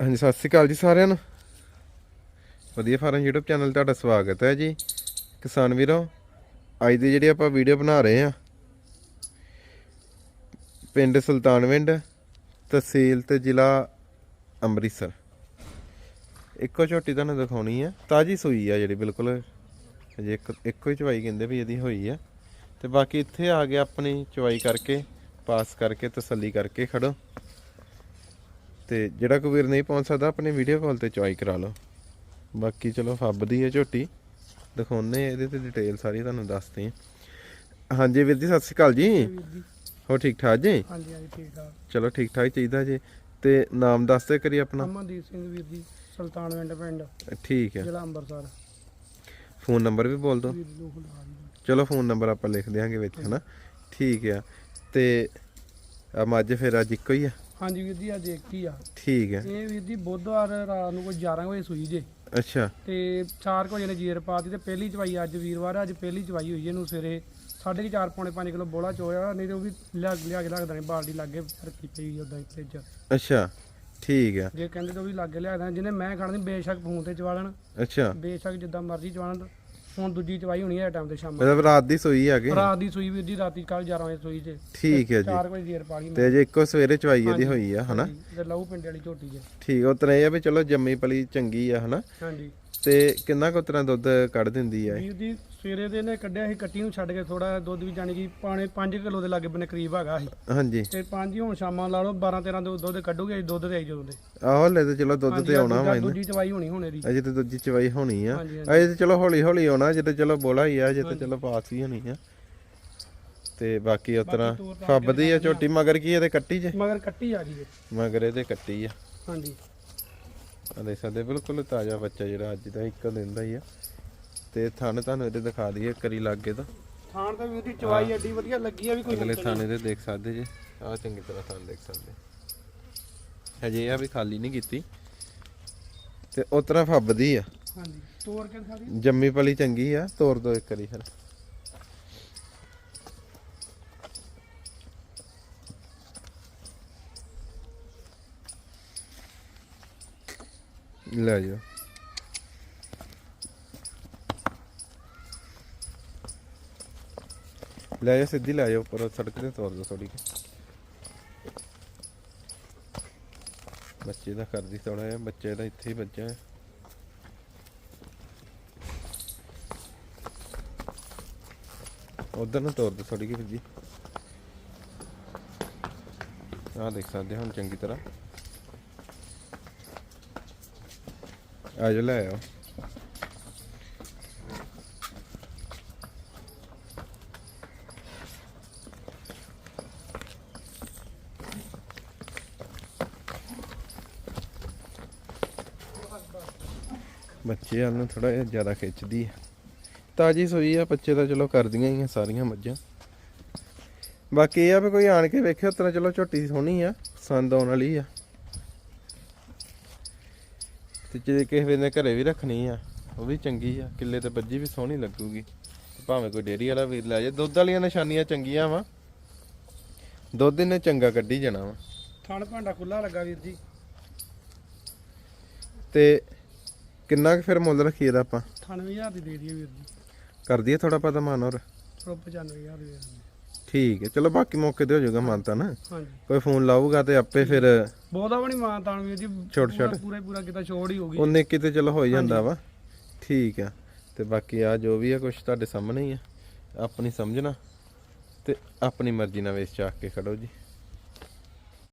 ਹਾਂਜੀ, ਸਤਿ ਸ਼੍ਰੀ ਅਕਾਲ ਜੀ ਸਾਰਿਆਂ ਨੂੰ। ਵਧੀਆ ਫਾਰਮ YouTube ਚੈਨਲ ਤੁਹਾਡਾ ਸਵਾਗਤ ਹੈ ਜੀ। ਕਿਸਾਨ ਵੀਰੋ, ਅੱਜ ਦੀ ਜਿਹੜੀ ਆਪਾਂ ਵੀਡੀਓ ਬਣਾ ਰਹੇ ਆ ਪਿੰਡ ਸੁਲਤਾਨਵਿੰਡ ਤਹਿਸੀਲ ਤੇ ਜ਼ਿਲ੍ਹਾ ਅੰਮ੍ਰਿਤਸਰ। ਇੱਕੋ ਝੋਟੀ ਤੁਹਾਨੂੰ ਦਿਖਾਉਣੀ ਆ ਤਾਜੀ ਸੂਈ ਆ ਜਿਹੜੀ, ਬਿਲਕੁਲ। ਅਜੇ ਇੱਕ, ਇੱਕੋ ਹੀ ਚਵਾਈ ਕਹਿੰਦੇ ਵੀ ਇਹਦੀ ਹੋਈ ਆ। ਤੇ ਬਾਕੀ ਇੱਥੇ ਆ ਗਿਆ ਆਪਣੀ ਚਵਾਈ ਕਰਕੇ, ਪਾਸ ਕਰਕੇ ਤਸੱਲੀ ਕਰਕੇ ਖੜੋ। ਤੇ ਜਿਹੜਾ ਕੋਈ ਵੀਰ ਨਹੀਂ ਪਹੁੰਚ ਸਕਦਾ ਆਪਣੀ ਵੀਡੀਓ ਕਾਲ ਤੇ ਚੁਆਈ ਕਰਾ ਲਓ। ਬਾਕੀ ਚਲੋ ਫੱਬਦੀ ਹੈ ਝੋਟੀ। ਦਿਖਾਉਨੇ ਇਹਦੇ ਤੇ ਡਿਟੇਲ ਸਾਰੀ ਤੁਹਾਨੂੰ ਦੱਸਦੇ ਆ ਹਾਂਜੀ ਵੀਰ ਜੀ ਸਤਿ ਸ਼੍ਰੀ ਅਕਾਲ ਜੀ। ਹੋ ਠੀਕ ਠਾਕ ਜੀ? ਹਾਂਜੀ ਹਾਂਜੀ ਠੀਕ ਠਾਕ। ਚਲੋ ਠੀਕ ਠਾਕ ਚਾਹੀਦਾ ਜੀ। ਤੇ ਨਾਮ ਦੱਸ ਦੇ ਕਰੀ ਆਪਣਾ। ਅਮਨਦੀਪ ਸਿੰਘ ਵੀਰ ਜੀ ਸੁਲਤਾਨਵਿੰਡ ਪਿੰਡ। ਠੀਕ ਹੈ। ਜ਼ਿਲ੍ਹਾ ਅੰਮ੍ਰਿਤਸਰ। ਫੋਨ ਨੰਬਰ ਵੀ ਬੋਲ ਦਿਓ। ਚਲੋ ਫੋਨ ਨੰਬਰ ਆਪਾਂ ਲਿਖ ਦਿਆਂਗੇ ਵਿੱਚ ਹਨਾ। ਠੀਕ ਆ। ਤੇ ਆ ਮੱਝ ਫਿਰ ਅੱਜ ਇੱਕੋ ਹੀ ਆ। ਹਾਂਜੀ ਵੀਰ ਜੀ ਅੱਜ ਇੱਕ ਹੀ ਆ। ਠੀਕ ਹੈ। ਇਹ ਵੀਰ ਜੀ ਬੁੱਧਵਾਰ ਰਾਤ ਨੂੰ ਕੋਈ 11 ਵਜੇ ਸੂਈ ਜੇ। ਅੱਛਾ। ਤੇ 4 ਵਜੇ ਨੇ ਜੀਰ ਪਾਤੀ ਤੇ ਪਹਿਲੀ ਚਵਾਈ ਅੱਜ ਵੀਰਵਾਰ ਆ, ਅੱਜ ਪਹਿਲੀ ਚਵਾਈ ਹੋਈ ਇਹਨੂੰ ਸਵੇਰੇ ਸਾਢੇ ਕੁ ਚਾਰ ਪੌਣੇ 5 ਕਿਲੋ ਬੋਲਾ ਚੋਇਆ ਨਹੀਂ ਤੇ ਉਹ ਵੀ ਲਿਆ ਲਿਆ ਕੇ ਲੱਗਦਾ ਨਹੀਂ ਬਾਲਟੀ ਲੱਗੇ ਰੱਖੀ ਪਈ ਉਦਾਂ ਹੀ ਫ੍ਰਿਜ। ਅੱਛਾ ਠੀਕ ਆ ਜੇ ਕਹਿੰਦੇ ਤਾਂ ਉਹ ਵੀ ਲੱਗੇ ਲਿਆਦਾ ਜਿਹਨੇ ਮੈਂ ਖਾਣੀ ਬੇਸ਼ੱਕ ਫੋਨ ਤੇ ਚਵਾ ਲੈਣ। ਅੱਛਾ। ਬੇਸ਼ੱਕ ਜਿੱਦਾਂ ਮਰਜ਼ੀ ਚਵਾਣ ਹੁਣ ਦੂਜੀ ਚਵਾਈ ਹੋਣੀ ਹੈ ਟਾਈਮ ਤੇ ਸ਼ਾਮ ਮਤਲਬ ਰਾਤ ਦੀ ਸੋਈ ਆ ਗਈ? ਰਾਤ ਦੀ ਸੂਈ ਵੀਰ ਜੀ ਰਾਤੀ ਕੱਲ 11 ਵਜੇ ਸੂਈ ਜੇ। ਠੀਕ ਹੈ ਜੀ। 4 ਵਜੇ ਜੀਰ ਪਾ ਲਈ ਮੈਂ। ਤੇ ਜੇ ਇੱਕੋ ਸਵੇਰੇ ਚਵਾਈ ਇਹਦੀ ਹੋਈ ਆ ਹਨਾ? ਤੇ ਲਹੂ ਪਿੰਡ ਵਾਲੀ ਝੋਟੀ ਜੇ। ਠੀਕ ਉਹ ਤਰ੍ਹਾਂ ਇਹ ਆ ਵੀ ਚਲੋ ਜੰਮੀ ਪਲੀ ਚੰਗੀ ਆ ਹਨਾ? ਹਾਂਜੀ। ਤੇ ਕਿੰਨਾ ਕੁ ਤਰ੍ਹਾਂ ਦੁੱਧ ਕੱਢ ਦਿੰਦੀ ਆ ਇਹ? ਵੀਰ ਜੀ ਸਵੇਰੇ ਦੇ ਨੇ ਕੱਢਿਆ ਸੀ ਕੱਟੀ ਨੂੰ ਛੱਡ ਕੇ ਥੋੜਾ ਦੁੱਧ ਵੀ ਜਾਣੀ ਕਿ ਪਾਣੇ 5 ਕਿਲੋ ਦੇ ਲਾਗੇ ਬੰਨੇ ਕਰੀਬ ਹੈਗਾ ਸੀ। ਹਾਂਜੀ। ਤੇ 5 ਹੀ ਹੁਣ ਸ਼ਾਮਾਂ ਲਾ ਲਓ 12 13 ਦੇ ਦੁੱਧ ਕੱਢੂਗੇ ਦੁੱਧ ਤੇ ਆਈ ਜਦੋਂ ਦੇ। ਆਹੋ ਲੈ ਤੇ ਚਲੋ ਦੁੱਧ ਤੇ ਆਉਣਾ ਵਾ ਇਹਨੇ ਦੂਜੀ ਚਵਾਈ ਹੋਣੀ ਹੁਣ ਇਹਦੀ। ਅਜੇ ਤੇ ਦੂਜੀ ਚਵਾਈ ਹੋਣੀ ਆ। ਅਜੇ ਤੇ ਚਲੋ ਹੌਲੀ ਹੌਲੀ ਆਉਣਾ ਜੇ ਤੇ ਚਲੋ ਬੋਲਾ ਹੀ ਆ ਜੇ ਤੇ ਚਲੋ ਪਾਸ ਹੀ ਹੋਣੀ ਆ। ਤੇ ਬਾਕੀ ਉਸ ਤਰ੍ਹਾਂ ਤੋਰ ਤਾਰ ਕੇ ਫੱਬਦੀ ਆ ਝੋਟੀ ਮਗਰ ਕੀ ਇਹਦੇ ਕੱਟੀ ਜੇ? ਮਗਰ ਕੱਟੀ ਆ ਗਈ ਹੈ ਮਗਰ ਇਹਦੇ ਕੱਟੀ ਆ। ਹਾਂਜੀ। ਆ ਦੇਖ ਸਕਦੇ ਬਿਲਕੁਲ ਤਾਜ਼ਾ ਬੱਚਾ ਜਿਹੜਾ ਅੱਜ ਦਾ ਇੱਕ ਦਿਨ ਦਾ ਹੀ ਆ। ਤੇ ਥਣ ਤੁਹਾਨੂੰ ਇਹਦੇ ਦਿਖਾ ਦਈਏ ਕਰੀ ਲੱਗੇ ਤਾਂ। ਥਾਣ ਤਾਂ ਵੀਰ ਦੀ ਚਵਾਈ ਐਡੀ ਵਧੀਆ ਲੱਗੀ ਆ ਵੀ ਕੋਈ ਅਗਲੇ ਥਾਣੇ ਦੇ ਦੇਖ ਸਕਦੇ ਜੀ। ਆਹ ਚੰਗੀ ਤਰ੍ਹਾਂ ਥਾਣ ਦੇਖ ਸਕਦੇ। ਹਜੇ ਇਹ ਆ ਵੀ ਖਾਲੀ ਨਹੀਂ ਕੀਤੀ। ਤੇ ਉਸ ਤਰ੍ਹਾਂ ਫੱਬਦੀ ਆ। ਹਾਂਜੀ। ਤੋੜ ਕੇ ਦਿਖਾ ਦੀ ਜੰਮੀ ਪਲੀ ਚੰਗੀ ਆ ਤੋੜ ਦੋ ਇੱਕ ਵਾਰੀ ਫਿਰ। ਲੈ ਜਾਓ। ਲੈ ਜਾ, ਸਿੱਧੀ ਲੈ ਜਾ ਉੱਪਰ, ਸੜਕ ਤੇ ਤੋੜ ਦੋ ਥੋੜੀ ਬੱਚੇ ਦਾ ਕਰਦੀ ਥੋੜਾ ਜਿਹਾ, ਬੱਚੇ ਦਾ ਇੱਥੇ ਹੀ ਬੱਚਾ ਹੈ। ਉਧਰ ਨੂੰ ਤੋਰ ਦੇ ਥੋੜੀ ਜਿਹੀ ਜੀ ਆਹ ਦੇਖ ਸਕਦੇ ਹੁਣ ਚੰਗੀ ਤਰ੍ਹਾਂ। ਆ ਜਾ, ਲੈ ਆਓ। ਬੱਚੇ ਵੱਲ ਨੂੰ ਥੋੜਾ ਜਿਹਾ ਜ਼ਿਆਦਾ ਖਿੱਚਦੀ ਹੈ ਤਾਜੀ ਸੋਈ ਆ ਬੱਚੇ ਤਾਂ ਚਲੋ ਕਰਦੀਆਂ ਹੀ ਆ ਸਾਰੀਆਂ ਮੱਝਾਂ। ਬਾਕੀ ਇਹ ਆ ਵੀ ਕੋਈ ਆਣ ਕੇ ਵੇਖਿਓ ਤਰ੍ਹਾਂ ਚਲੋ ਝੋਟੀ ਸੋਹਣੀ ਆ ਪਸੰਦ ਆਉਣ ਵਾਲੀ ਆ। ਤੇ ਜੇ ਕਿਸੇ ਵੇਲੇ ਘਰੇ ਵੀ ਰੱਖਣੀ ਆ ਉਹ ਵੀ ਚੰਗੀ ਆ ਕਿੱਲੇ ਤੇ ਬੱਜੀ ਵੀ ਸੋਹਣੀ ਲੱਗੂਗੀ। ਤੇ ਭਾਵੇਂ ਕੋਈ ਡੇਰੀ ਵਾਲਾ ਵੀਰ ਲੈ ਜਾ ਦੁੱਧ ਵਾਲੀਆਂ ਨਿਸ਼ਾਨੀਆਂ ਚੰਗੀਆਂ ਵਾ। ਦੁੱਧ ਇਹਨੇ ਚੰਗਾ ਕੱਢੀ ਜਾਣਾ ਵਾ। ਥਾਣ ਭਾਂਡਾ ਖੁੱਲਾ ਲੱਗਾ ਵੀਰ ਜੀ। ਤੇ ਕਿੰਨਾ ਕੁ ਫਿਰ ਮੁੱਲ ਰੱਖੀਏ ਦਾ ਆਪਾਂ? 98000 ਦੀ ਦੇ ਦਈਏ ਵੀਰ ਜੀ। ਕਰ ਦਈਏ ਥੋੜਾ ਪਤਾ ਮਾਨ ਹੋਰ। ਚਲੋ 95000 ਦੀ ਦੇ ਦਿੰਦੇ ਠੀਕ ਹੈ ਚਲੋ ਬਾਕੀ ਮੌਕੇ ਤੇ ਹੋ ਜਾਊਗਾ ਮਾਨਤਾ ਨਾ। ਹਾਂਜੀ। ਕੋਈ ਫੋਨ ਲਾਊਗਾ ਤੇ ਆਪੇ ਫਿਰ ਬਹੁਤਾ ਵੀ ਨਹੀਂ ਮਾਨ ਤਾਣ ਵੀਰ ਜੀ। ਛੋਟ ਛੋਟ। ਪੂਰਾ ਪੂਰਾ ਕਿਤਾ ਛੋੜ ਹੀ ਹੋਗੀ ਉਹਨੇ ਕਿਤੇ ਚਲੋ ਹੋ ਹੀ ਜਾਂਦਾ ਵਾ। ਠੀਕ ਆ। ਤੇ ਬਾਕੀ ਆ ਜੋ ਵੀ ਆ ਕੁਝ ਤੁਹਾਡੇ ਸਾਹਮਣੇ ਹੀ ਆ। ਆਪਣੀ ਸਮਝਣਾ ਤੇ ਆਪਣੀ ਮਰਜ਼ੀ ਨਾਲ ਵੇਚ ਚਾਕ ਕੇ ਖੜੋ ਜੀ।